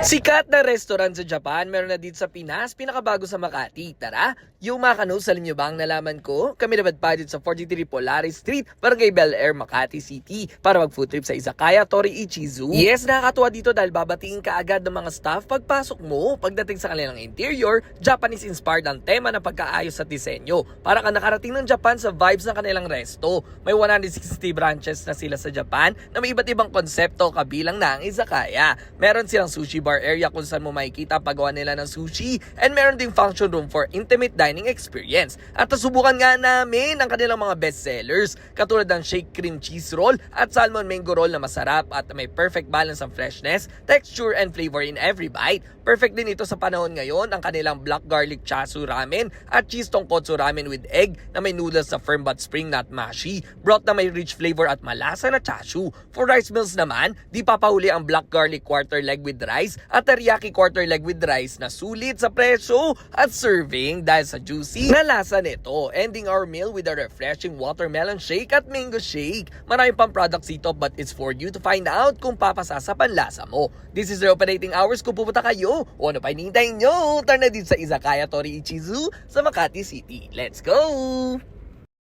Sikat na restaurant sa Japan, meron na dito sa Pinas, pinakabago sa Makati. Tara, yung mga kanus, alam nyo ba ang nalaman ko? Kami naman pa dito sa 43 Polaris Street, Barangay Bel Air, Makati City, para mag-food trip sa Izakaya Tori Ichizu. Yes, nakakatuwa dito dahil babatiin ka agad ng mga staff pagpasok mo. Pagdating sa kanilang interior, Japanese-inspired ang tema ng pagkaayos at disenyo. Para ka nakarating ng Japan sa vibes ng kanilang resto. May 160 branches na sila sa Japan na may iba't ibang konsepto kabilang na ang izakaya. Meron silang sushi bar area kung saan mo makikita paggawa nila ng sushi and meron ding function room for intimate dining experience. At nasubukan nga namin ang kanilang mga best sellers katulad ng shake cream cheese roll at salmon mango roll na masarap at may perfect balance ng freshness, texture and flavor in every bite. Perfect din ito sa panahon ngayon ang kanilang black garlic chasu ramen at cheese tonkotsu ramen with egg na may noodles sa firm but spring nut mashi, broth na may rich flavor at malasa na chashu. For rice meals naman, di papahuli ang black garlic quarter leg with rice at teriyaki quarter leg with rice na sulit sa presyo at serving dahil sa juicy na lasa nito. Ending our meal with a refreshing watermelon shake at mango shake. Marami pang products dito but it's for you to find out kung papasa sa panlasa mo. This is the operating hours kung pupunta kayo o ano pa hinihintay nyo. Tara na dito sa Izakaya Tori Ichizu sa Makati City. Let's go!